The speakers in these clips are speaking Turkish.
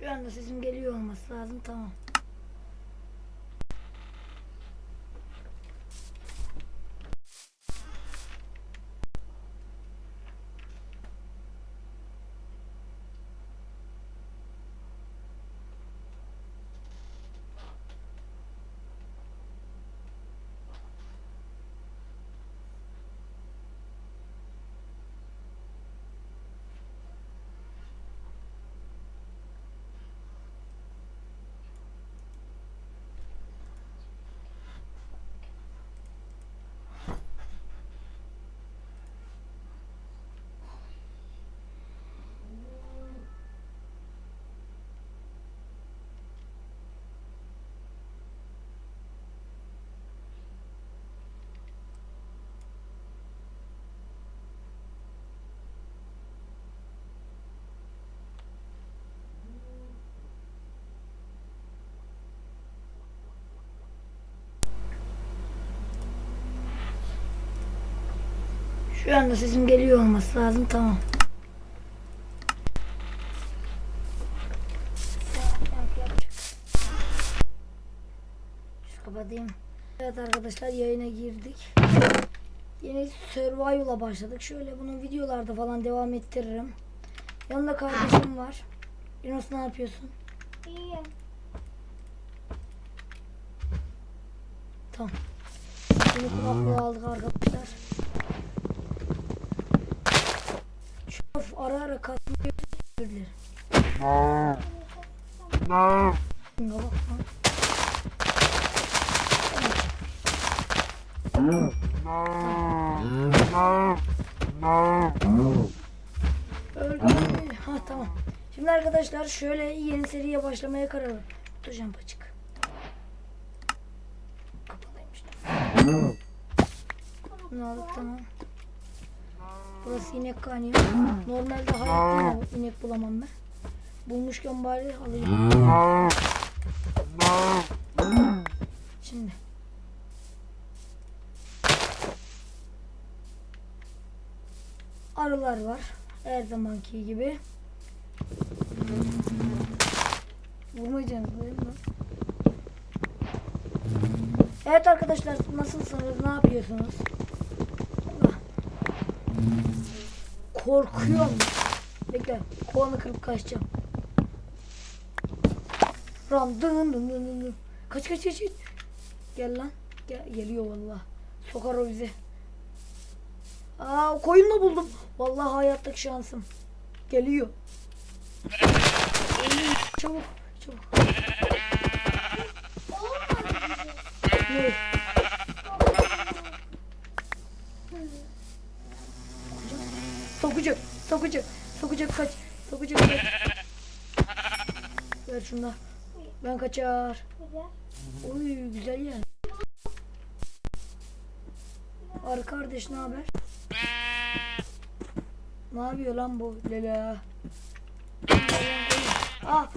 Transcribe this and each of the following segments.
Şu anda sesim geliyor olması lazım. Tamam. Şu anda sesim geliyor olması lazım. Tamam. Şu kapatayım. Evet arkadaşlar yayına girdik. Yeni Survival'a başladık. Şöyle bunu videolarda falan devam ettiririm. Yanında kardeşim var. Yunus ne yapıyorsun? İyi. Tamam. Şimdi kulaklığı aldık arkadaşlar. Şu ara ara kasmayı özür dilerim. Öldü. Ha tamam. Şimdi arkadaşlar şöyle yeni seriye başlamaya karar verdim. Tutacağım paçık. Kapalıymış. Bunu aldık tamam. Burası inek kaynıyor. Normalde hayatta inek bulamam ben. Bulmuşken bari alayım. Şimdi. Arılar var. Her zamanki gibi. Vurmayacaksınız değil mi? Evet arkadaşlar nasılsınız? Ne yapıyorsunuz? Allah. Korkuyorum. Bekle. Kovanı kırıp kaçacağım. Ram dın dın dın dın. Kaç kaç kaç. kaç. Gel lan. Gel, geliyor vallahi. Sokar o bizi. Aa koyunla buldum. Vallahi hayattaki şansım. Geliyor. Çabuk. Çabuk. Ne? Sokacak. Sokacak. Sokacak kaç. Sokacak kaç. Ver şunu. Ben kaçar. Oy güzel yani. Arı kardeş ne haber? Ne yapıyor lan bu Lela? Ah,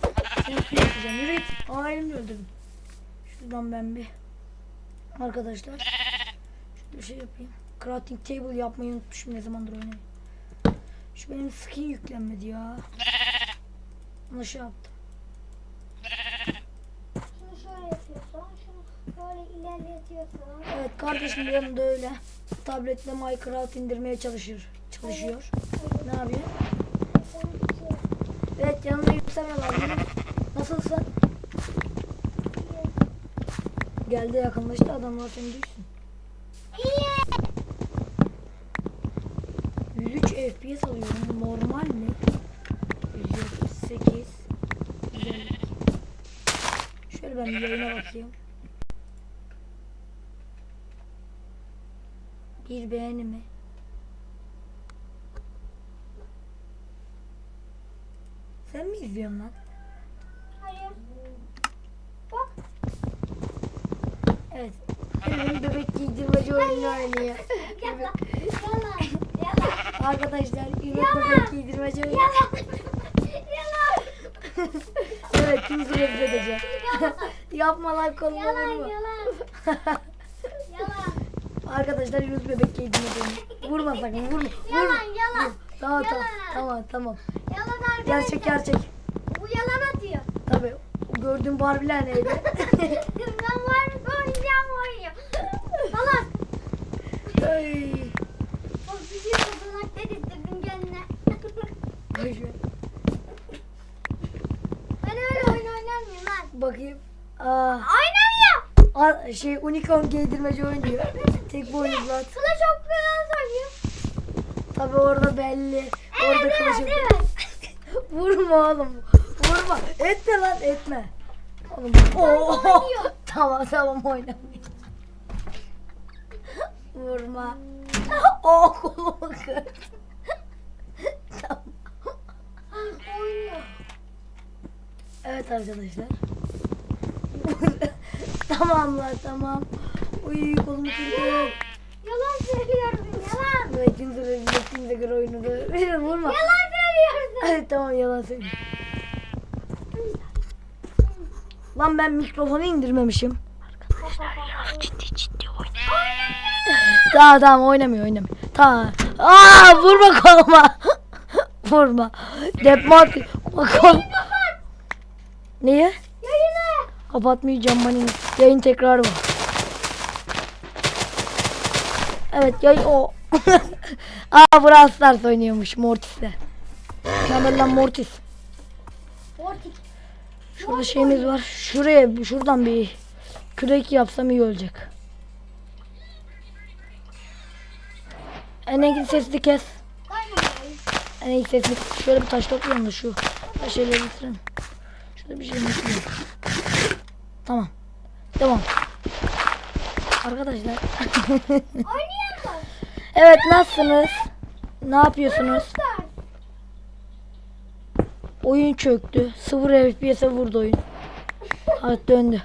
seni suya atacağım. Yürü git. Aa elimle öldürdüm. Şuradan ben bir arkadaşlar şöyle bir şey yapayım. Crafting table yapmayı unutmuşum ne zamandır oynayayım. Şu benim skin yüklenmedi ya. Ona şey yaptım. Şunu şöyle yapıyorsun. Şunu böyle ilerletiyorsun. Evet kardeşim yanında öyle. Tabletle Minecraft indirmeye çalışır. Çalışıyor. Ne yapıyor? Evet yanında yüksel var. Nasılsın? Geldi yakınlaştı adamlar seni FPS alıyorum. Normal mi? 178 152. Şöyle ben bir yayına bakayım. Bir beğeni mi? Sen mi izliyorsun lan? Hayır. Bak. Evet. Benim bebek giydirmeci oyunu oynuyor. Yalan. Yalan. Yalan. Arkadaşlar. Yalan. Yalan. Evet kimse rezil edeceğim. Yapma lan kolumu Yalan. vurma. Yalan. Yalan. Arkadaşlar Yunus bebek giydirmeci oyunu. Vurma sakın vurma. Yalan. Vurma. Yalan. Tamam tamam Yalan. tamam tamam. Yalan arkadaşlar. Gerçek gerçek. Bu yalan atıyor. gördüğün Barbie'ler neydi? ben mı oynayacağım oynayacağım. Falan. Ay. O video fotoğraf dedirttirdim kendine. Boş ver. Ben öyle oyun oynamıyorum lan. Bakayım. Aa, Oynamıyorum. a- şey unicorn giydirmece oynuyor. Tek var. Sıla çok güzel söylüyor. Tabi orada belli. Orada Evet evet kılıcı. evet. Vurma oğlum. Vurma. Etme lan etme. Oğlum. Oo. oynuyor. tamam tamam oynamıyor. Vurma. Oh kolumu kırdı. tamam. Oynuyor. Evet arkadaşlar. tamam lan tamam. Uy kolumu kırdım. Yalan söylüyorsun yalan. Ve ikinci rezil ettiğimize göre oyunu da vurma. Yalan söylüyorsun. Evet tamam yalan söylüyorum. Lan ben mikrofonu indirmemişim. Tamam tamam oynamıyor oynamıyor. Tamam. Aa vurma koluma. vurma. Depma at. Kol. Niye? Yayını. Kapatmayacağım hani yayın tekrarı var. Evet yay o. Aa Brawl Stars oynuyormuş Mortis'le. Ne lan Mortis? Ortik. Şurada şeyimiz var. Şuraya şuradan bir kürek yapsam iyi olacak. En iyi sesli kes. Kaynamayın. En iyi sesli kes. Şöyle bir taş toplayalım da şu taşları bitirelim. Şurada bir şey bitirelim. Tamam. Devam. Arkadaşlar. Evet nasılsınız? Ne yapıyorsunuz? Oyun çöktü. 0 FPS'e vurdu oyun. Evet döndü.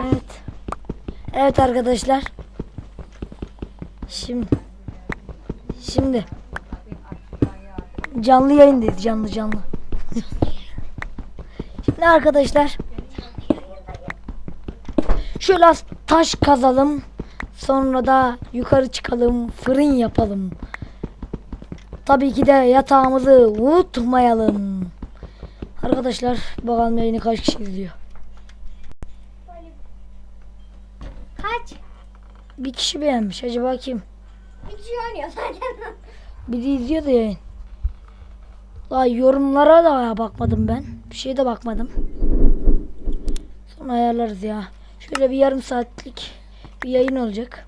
Evet. Evet arkadaşlar. Şimdi şimdi canlı yayındayız canlı canlı. şimdi arkadaşlar şöyle az taş kazalım. Sonra da yukarı çıkalım. Fırın yapalım. Tabii ki de yatağımızı unutmayalım. Arkadaşlar bakalım yayını kaç kişi izliyor. Kaç? Bir kişi beğenmiş. Acaba kim? Bir kişi oynuyor zaten. Biri izliyor da yayın. Daha yorumlara da bakmadım ben. Bir şeye de bakmadım. Sonra ayarlarız ya. Şöyle bir yarım saatlik bir yayın olacak.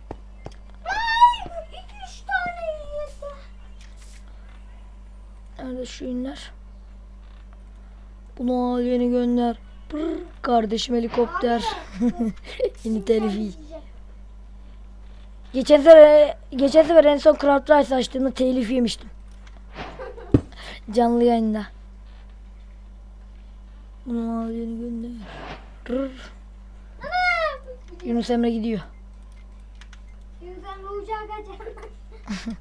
Nerede şu ünler? Bunu al yeni gönder. Brr, kardeşim helikopter. Yeni telifi. Geçen sefer, geçen sefer en son Craft Rice açtığımda telif yemiştim. Canlı yayında. Bunu al yeni gönder. Yunus Emre gidiyor. Yüzden bu uçağa kaçar.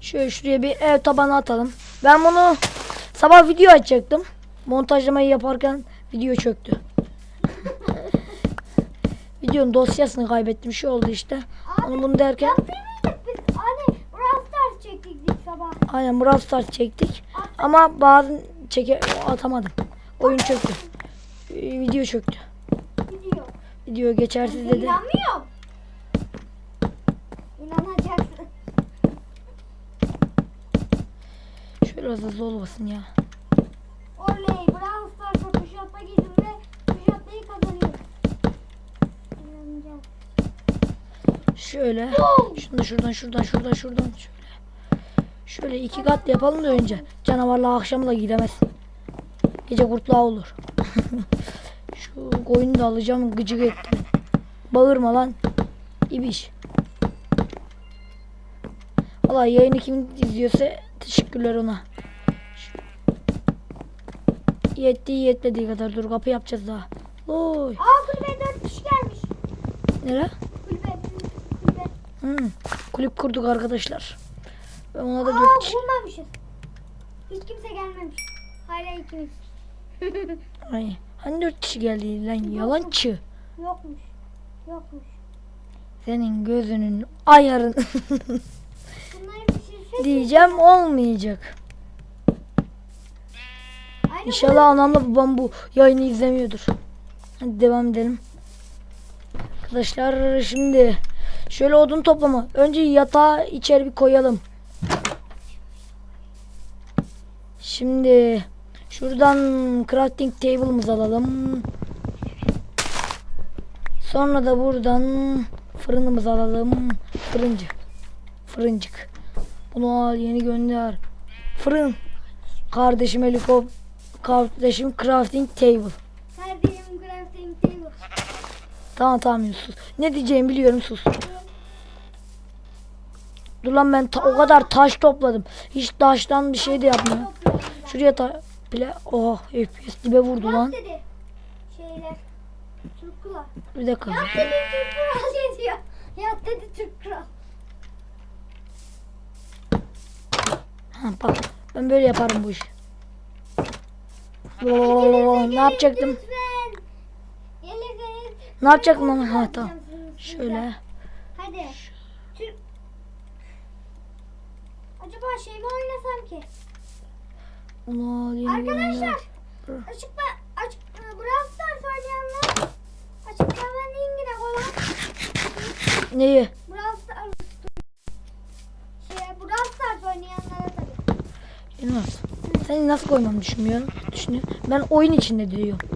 Şöyle şuraya bir ev tabanı atalım. Ben bunu sabah video açacaktım. Montajlamayı yaparken video çöktü. Videonun dosyasını kaybettim. Şey oldu işte. Onu bunu derken Yaptın mıydık biz? Hani Brawl Stars çektik sabah. Aynen Brawl Stars çektik. Ama bazı çeke atamadım. Oyun çöktü. Ee, Video çöktü. Gidiyor. Video geçersiz dedi. İnanmıyorum. İnanacaksın. Şöyle az hızlı olmasın ya. Oley Brawl Stars'a kuşatma girdim ve kuşatmayı kazanıyorum. Şöyle. Şunu da şuradan şuradan şuradan şuradan şöyle. Şöyle iki kat yapalım da önce. Canavarla akşam da gidemesin. Gece kurtluğa olur. Şu koyunu da alacağım gıcık etti. Bağırma lan. İbiş. Valla yayını kim izliyorsa teşekkürler ona. Yettiği yetmediği kadar dur kapı yapacağız daha. Oy. Aa kulübe 4 kişi gelmiş. Nere? Kulübe. Kulübe. Hmm, kulüp kurduk arkadaşlar. Ve ona da Aa dört kişi. bulmamışız. Hiç kimse gelmemiş. Hala ikimiz. Ay, hani dört kişi geldi lan yalancı. Yokmuş. Yokmuş. Senin gözünün ayarın diyeceğim olmayacak. İnşallah anamla babam bu yayını izlemiyordur. Hadi devam edelim. Arkadaşlar şimdi şöyle odun toplama. Önce yatağı içeri bir koyalım. Şimdi şuradan crafting table'ımızı alalım. Sonra da buradan fırınımızı alalım. Fırıncı. Fırıncık. Bunu al yeni gönder. Fırın. Kardeşim helikop kardeşim crafting table. Kardeşim crafting table. Tamam tamam Yusuf. Ne diyeceğimi biliyorum sus. Dur lan ben o kadar taş topladım. Hiç taştan bir şey de yapmıyorum. Şuraya ta bile oh FPS dibe vurdu lan. Şeyler. Türk kral. Bir dakika. Yap dedi Türk kral yazıyor. Yap dedi Türk kral. Ha, bak ben böyle yaparım bu işi. ne yapacaktım? Ne yapacaktım ama? Ha tamam. Şöyle. Hadi. Türk. Acaba şey mi oynasam ki? Gönder. Arkadaşlar. Açıkla açık e, Brawl Stars oynayanlar açıklamanın linkine koyalım. Neyi? Brawl Stars şey Brawl Stars oynayanlara tabii. Yunus. Sen nasıl koymamı düşünmüyorsun? Düşünüyorum. Ben oyun içinde diyorum.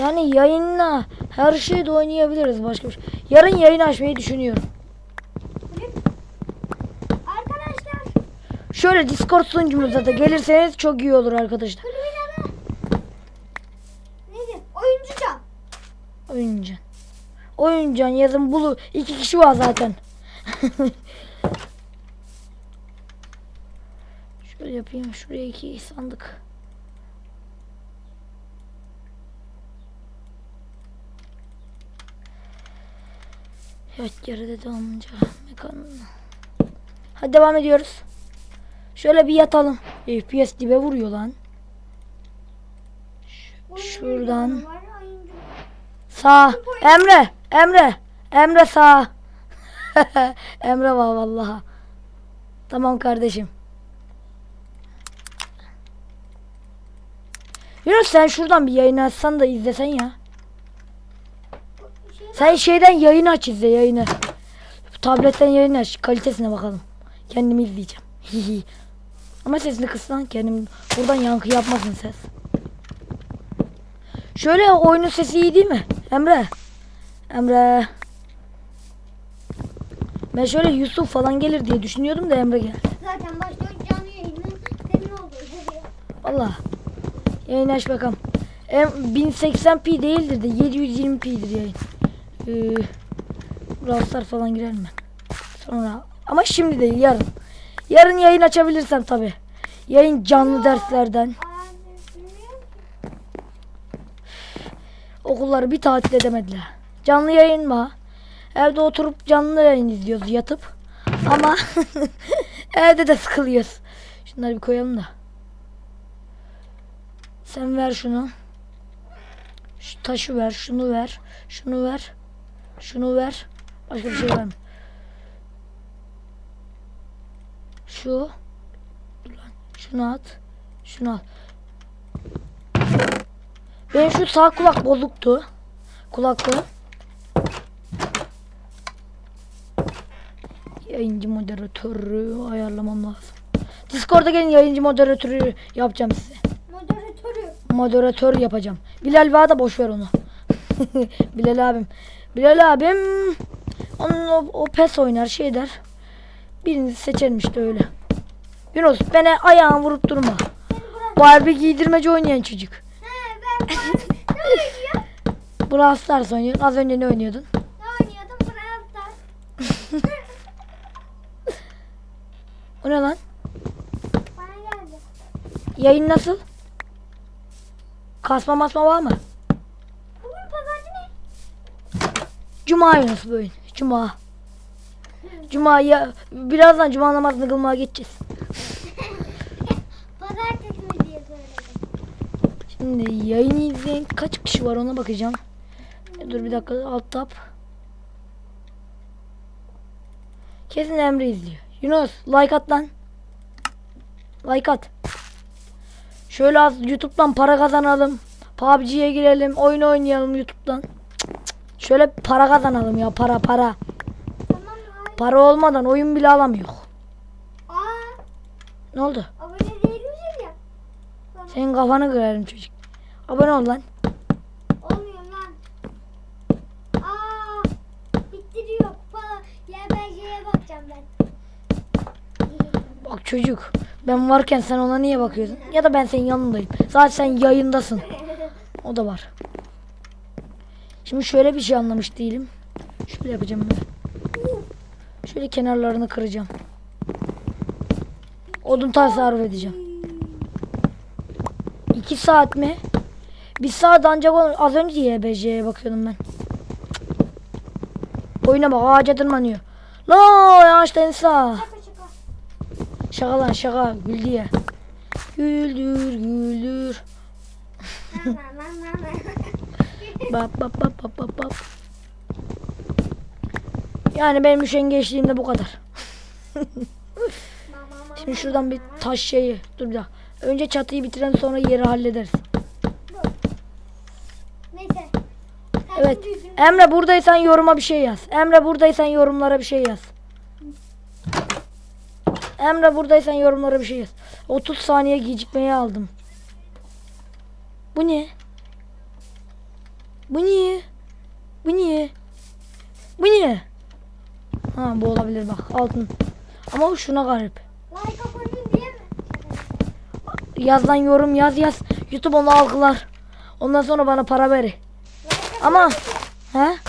Yani yayınla her şeyi de oynayabiliriz başka bir şey. Yarın yayın açmayı düşünüyorum. Kulüp. Arkadaşlar Şöyle Discord sunucumuza da gelirseniz çok iyi olur arkadaşlar. neydi? Oyuncu Can. Oyuncan. Oyuncan yazın bulu. iki kişi var zaten. Şöyle yapayım. Şuraya iki sandık. Evet geride de olunca mekan. Hadi devam ediyoruz. Şöyle bir yatalım. FPS dibe vuruyor lan. Şuradan. Sağ. Emre. Emre. Emre sağ. Emre var vallahi. Tamam kardeşim. Yunus sen şuradan bir yayın açsan da izlesen ya. Sen şeyden yayın aç izle yayını. Tabletten yayın aç. Kalitesine bakalım. Kendimi izleyeceğim. Ama sesini kıs lan. Kendim buradan yankı yapmasın ses. Şöyle oyunun sesi iyi değil mi? Emre. Emre. Ben şöyle Yusuf falan gelir diye düşünüyordum da Emre geldi. zaten başta canlı yayının senin oldu. Valla. Yayın aç bakalım. Em, 1080p değildir de 720p'dir yayın. Ee, Brawl falan girer mi? Sonra. Ama şimdi değil yarın. Yarın yayın açabilirsem tabi. Yayın canlı derslerden. Okulları bir tatil edemediler. Canlı yayın mı? Evde oturup canlı yayın izliyoruz yatıp. Ama evde de sıkılıyoruz. Şunları bir koyalım da. Sen ver şunu. Şu taşı ver, şunu ver, şunu ver, şunu ver. Başka bir şey verme. Şu. Şunu at. Şunu al. Benim şu sağ kulak bozuktu. Kulaklığı. Yayıncı moderatörü ayarlamam lazım. Discord'a gelin yayıncı moderatörü yapacağım size. Moderatörü. Moderatör yapacağım. Bilal var da boş ver onu. Bilal abim. Bilal abim onun o, o pes oynar şey der. Birini seçerim işte öyle. Yunus bana ayağını vurup durma. Barbie giydirmece oynayan çocuk. He ben ben. ne oynuyor? Brawl Stars oynuyorsun. Az önce ne oynuyordun? Ne oynuyordum? Brawl Stars. O ne lan? Bana geldi. Yayın nasıl? Kasma masma var mı? Bugün pazarcı ne? Cuma Yunus bu oyun. Cuma. Cuma ya birazdan cuma namazını kılmaya geçeceğiz. Pazartesi mi diye söyledim. Şimdi yayını izleyen kaç kişi var ona bakacağım. E, Dur bir dakika alt tab. Kesin Emre izliyor. Yunus like at lan. Like at. Şöyle az YouTube'dan para kazanalım. PUBG'ye girelim. Oyun oynayalım YouTube'dan. Şöyle para kazanalım ya para para. Para olmadan oyun bile alamıyor. Aa Ne oldu? abone değilmişiz ya. Tamam. Senin kafanı kırarım çocuk. Abone ol lan. Olmuyor lan. Aa bittiriyor. Bana ya ben şeye bakacağım ben. Bak çocuk. Ben varken sen ona niye bakıyorsun? Ya da ben senin yanındayım. Zaten sen yayındasın. O da var. Şimdi şöyle bir şey anlamış değilim. Şöyle yapacağım ben. Şöyle kenarlarını kıracağım. Odun tasarruf edeceğim. 2 saat mi? Bir saat ancak olur. Az önce YBC'ye bakıyordum ben. Oyuna bak ağaca tırmanıyor. La ağaçtan sağ. Şaka lan şaka gül diye. Güldür güldür. Bap bap bap bap bap bap. Yani benim üşengeçliğim de bu kadar. Şimdi şuradan bir taş şeyi. Dur bir dakika. Önce çatıyı bitirelim sonra yeri hallederiz. Neyse. Evet. Emre buradaysan yoruma bir şey yaz. Emre buradaysan yorumlara bir şey yaz. Emre buradaysan yorumlara bir şey yaz. 30 saniye gecikmeyi aldım. Bu ne? Bu niye? Bu niye? Bu niye? Ha bu olabilir bak altın. Ama o şuna garip. Like abone diye mi? Yorum yaz yaz. YouTube onu algılar. Ondan sonra bana para ver. Like Ama he? Like.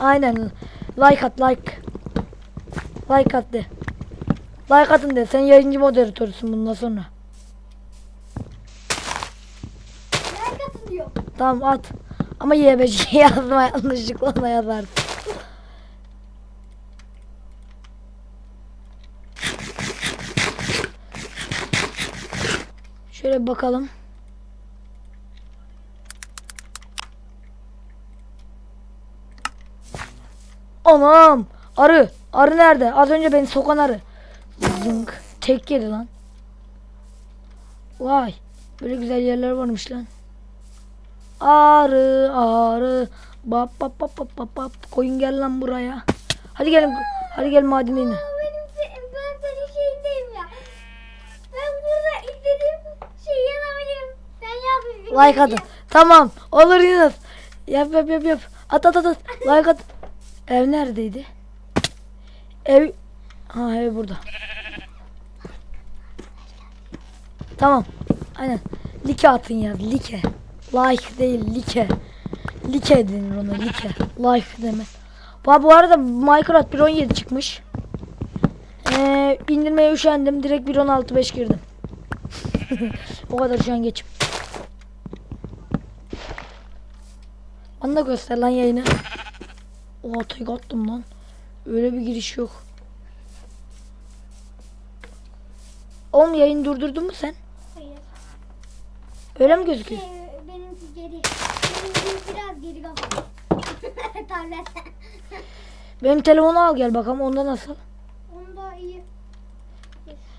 Aynen. Like at like. Like at de. Like atın de. Sen yayıncı moderatörsün bundan sonra. Like atın diyor. Tamam at. Ama YBC yazma yanlışlıkla yazarsın. Şöyle bir bakalım. Anam! Arı! Arı nerede? Az önce beni sokan arı. Zınk. Tek yedi lan. Vay. Böyle güzel yerler varmış lan. Arı arı. Bap bap bap bap bap. Koyun gel lan buraya. Hadi gelin. Hadi gel madene inin. Aa, benim se- ben senin şeyindeyim ya. Ben burada istediğim şeyi yanabilirim. Ben yapayım. Like atın. Tamam. Olur Yunus. Yap yap yap yap. At at at at. Like at. Ev neredeydi? Ev. Ha ev burada. Tamam. Aynen. Like atın ya. Like. Like değil like. Like denir ona like. Like demek. Bu, bu arada Minecraft 1.17 çıkmış. Ee, indirmeye üşendim. Direkt 1.16.5 girdim. o kadar şu an geçim. Bana da göster lan yayını. Oha tek attım lan. Öyle bir giriş yok. Oğlum yayını durdurdun mu sen? Hayır. Öyle mi gözüküyor? Şey, benimki geri. Benimki biraz geri kafa. Tablet. Benim telefonu al gel bakalım onda nasıl? Onda iyi.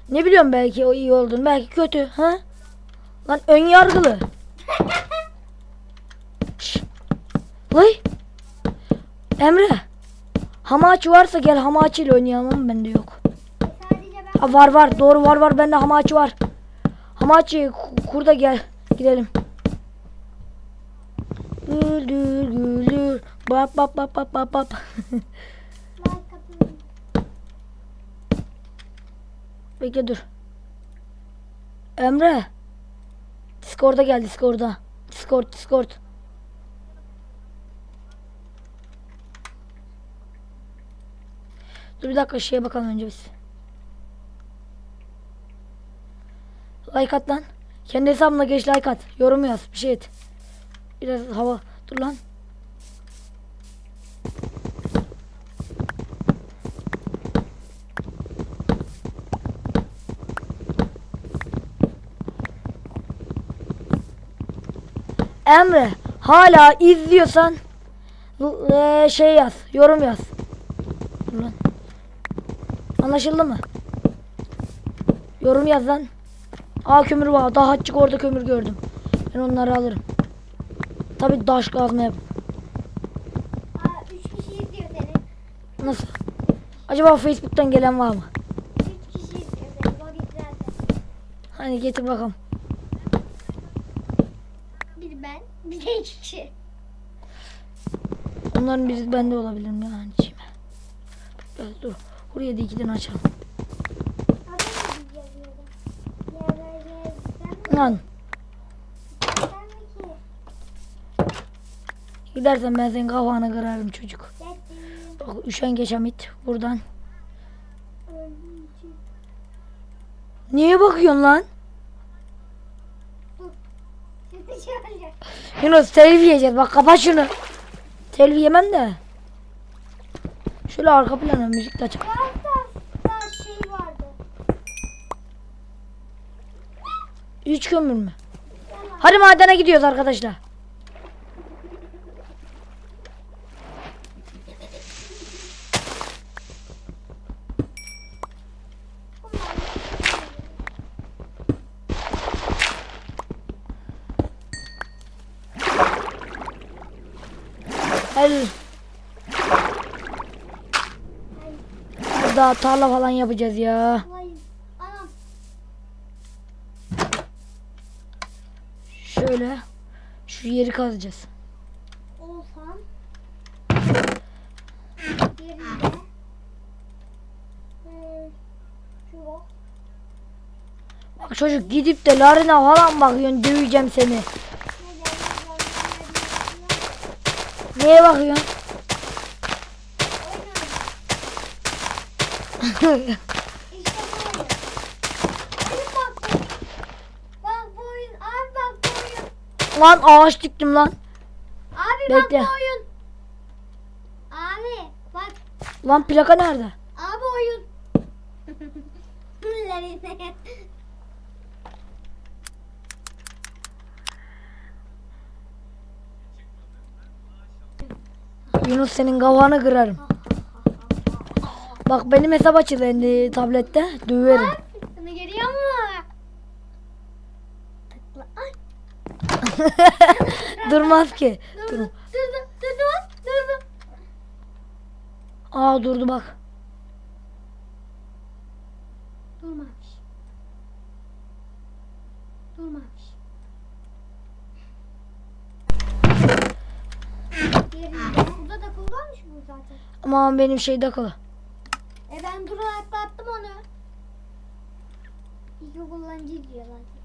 Ne biliyorum belki o iyi olduğunu belki kötü ha? Lan ön yargılı. Vay. Emre. Hamachi varsa gel Hamachi ile oynayalım ama bende yok. Sadece ben Ha, var var doğru var var bende Hamachi var. Hamachi ku- kurda gel gidelim. Güldür güldür. Bap bap bap bap bap bap. Bekle dur. Emre. Discord'a gel Discord'a. Discord Discord. Dur bir dakika şeye bakalım önce biz. Like at lan. Kendi hesabına geç like at. Yorum yaz. Bir şey et. Biraz hava. Dur lan. Emre hala izliyorsan eee, şey yaz, yorum yaz. Dur lan. Anlaşıldı mı? Yorum yaz lan. Aa kömür var. Daha açık orada kömür gördüm. Ben onları alırım. Tabi taş kazma yap. Aa, üç kişi izliyor seni. Nasıl? Acaba Facebook'tan gelen var mı? Üç kişi izliyor seni. O izlersen. Hani getir bakalım. Bir ben, bir de iki kişi. Onların biri bende olabilir mi yani dur. Buraya da ikiden açalım. Lan gidersen ben senin kafanı kırarım çocuk. Bak üşengeç Hamit buradan. Niye bakıyorsun lan? Yunus telif yiyeceğiz. Bak kapat şunu. Telif yemem de. Şöyle arka plana müzik de açalım. Şey vardı. Üç kömür mü? Hadi madene gidiyoruz arkadaşlar. Hadi. Daha tarla falan yapacağız ya. Şöyle. Şu yeri kazacağız. Yerinde. Yok. Bak çocuk gidip de Larina falan bakıyorsun döveceğim seni. Neye bakıyorsun? İşte böyle. Benim bak bu. Bak bu oyun. Abi bak bu oyun. Lan ağaç diktim lan. Abi bak Bekle. bu oyun. Abi bak. Lan plaka nerede? Abi oyun. Yunus senin kafanı kırarım. Bak benim hesap açıldı tablette. Döverim. Sana geliyor mu? Tıkla. Ay. Durmaz ki. Durdu. Dur. Durdu. Durdu. Durdu. Aa durdu bak. Durmamış. Durmamış. Burada da kullanmış bu zaten. Ama benim şey takılı. İki kullanıcı diyor zaten.